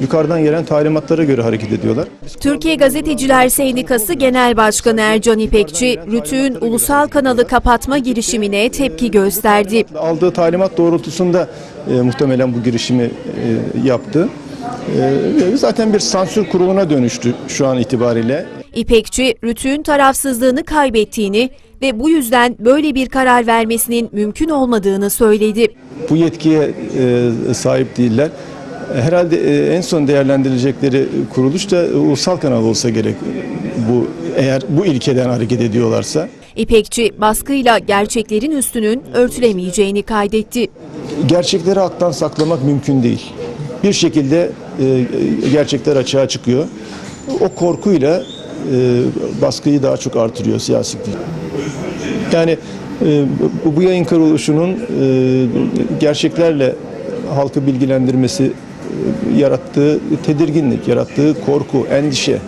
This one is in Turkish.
Yukarıdan gelen talimatlara göre hareket ediyorlar. Türkiye Gazeteciler Sendikası Genel Başkanı Ercan İpekçi, Rütü'nün ulusal kanalı kapatma girişimine tepki gösterdi. Aldığı talimat doğrultusunda e, muhtemelen bu girişimi e, yaptı. E, zaten bir sansür kuruluna dönüştü şu an itibariyle. İpekçi, Rütü'nün tarafsızlığını kaybettiğini ve bu yüzden böyle bir karar vermesinin mümkün olmadığını söyledi. Bu yetkiye e, sahip değiller. Herhalde e, en son değerlendirilecekleri kuruluş da ulusal kanal olsa gerek. Bu eğer bu ilkeden hareket ediyorlarsa. İpekçi, baskıyla gerçeklerin üstünün örtülemeyeceğini kaydetti. Gerçekleri halktan saklamak mümkün değil. Bir şekilde e, gerçekler açığa çıkıyor. O korkuyla e, baskıyı daha çok artırıyor siyasi. Yani e, bu, yayın kuruluşunun e, gerçeklerle halkı bilgilendirmesi e, yarattığı tedirginlik, yarattığı korku, endişe